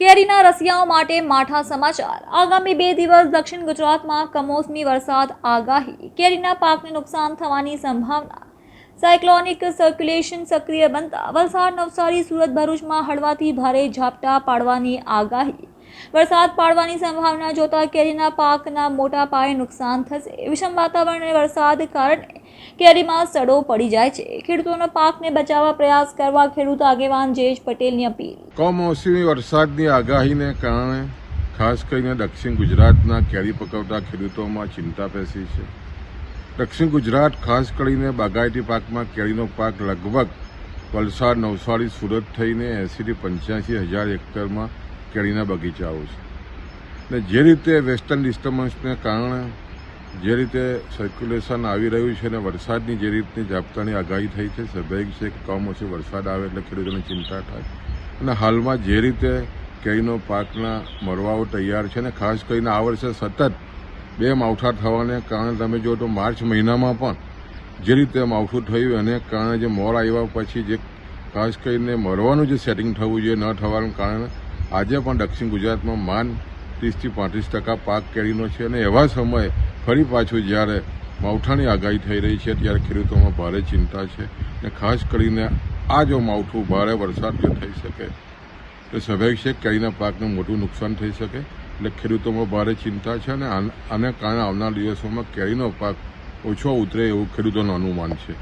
કેરીના રસિયાઓ માટે માઠા સમાચાર. આગામી બે દિવસ દક્ષિણ ગુજરાતમાં કમોસમી વરસાદ આગાહી. કેરીના પાકને નુકસાન થવાની સંભાવના. સાયક્લોનિક સર્ક્યુલેશન સક્રિય બનતા વલસાડ નવસારી સુરત ભરૂચમાં હળવાથી ભારે ઝાપટા પાડવાની આગાહી. વરસાદ પાડવાની સંભાવના જોતા કેરીના પાકના મોટા પાયે નુકસાન થશે. વિષમ વાતાવરણ અને વરસાદ કારણે કેરીમાં સડો પડી જાય છે. ખેડૂતોના પાકને બચાવવા પ્રયાસ કરવા ખેડૂત આગેવાન જયેશ પટેલની અપીલ. કમોસમી વરસાદની આગાહીને કારણે ખાસ કરીને દક્ષિણ ગુજરાતના કેરી પકવતા ખેડૂતોમાં ચિંતા પેસી છે. દક્ષિણ ગુજરાત ખાસ કરીને બાગાયતી પાકમાં કેરીનો પાક લગભગ વલસાડ, નવસારી, સુરત થઈને એંસીથી પંચ્યાસી હજાર હેક્ટરમાં કેરીના બગીચાઓ છે. ને જે રીતે વેસ્ટર્ન ડિસ્ટર્બન્સને કારણે જે રીતે સર્ક્યુલેશન આવી રહ્યું છે અને વરસાદની જે રીતની ઝાપટાની આગાહી થઈ છે, સ્વાભાવિક છે કે કમોસમી વરસાદ આવે એટલે ખેડૂતોને ચિંતા થાય. અને હાલમાં જે રીતે કેરીનો પાકના મરવાઓ તૈયાર છે ને ખાસ કરીને આ વર્ષે સતત બે માવઠા થવાને કારણે તમે જો તો માર્ચ મહિનામાં પણ જે રીતે માવઠું થયું એને કારણે જે મોર આવ્યા પછી જે ખાસ કરીને મરવાનું જે સેટિંગ થવું જોઈએ ન થવાનું કારણે આજે પણ દક્ષિણ ગુજરાતમાં માન ત્રીસથી પાંત્રીસ ટકા પાક કેરીનો છે અને એવા સમયે ફરી પાછું જ્યારે માવઠાની આગાહી થઈ રહી છે ત્યારે ખેડૂતોમાં ભારે ચિંતા છે અને ખાસ કરીને આ જો માવઠું ભારે વરસાદ જો થઈ શકે, તો સ્વાભાવિક છે કેળીના પાકને મોટું નુકસાન થઈ શકે એટલે ખેડૂતોમાં ભારે ચિંતા છે અને આને કારણે આવનાર દિવસોમાં કેરીનો પાક ઓછો ઉતરે એવું ખેડૂતોનું અનુમાન છે.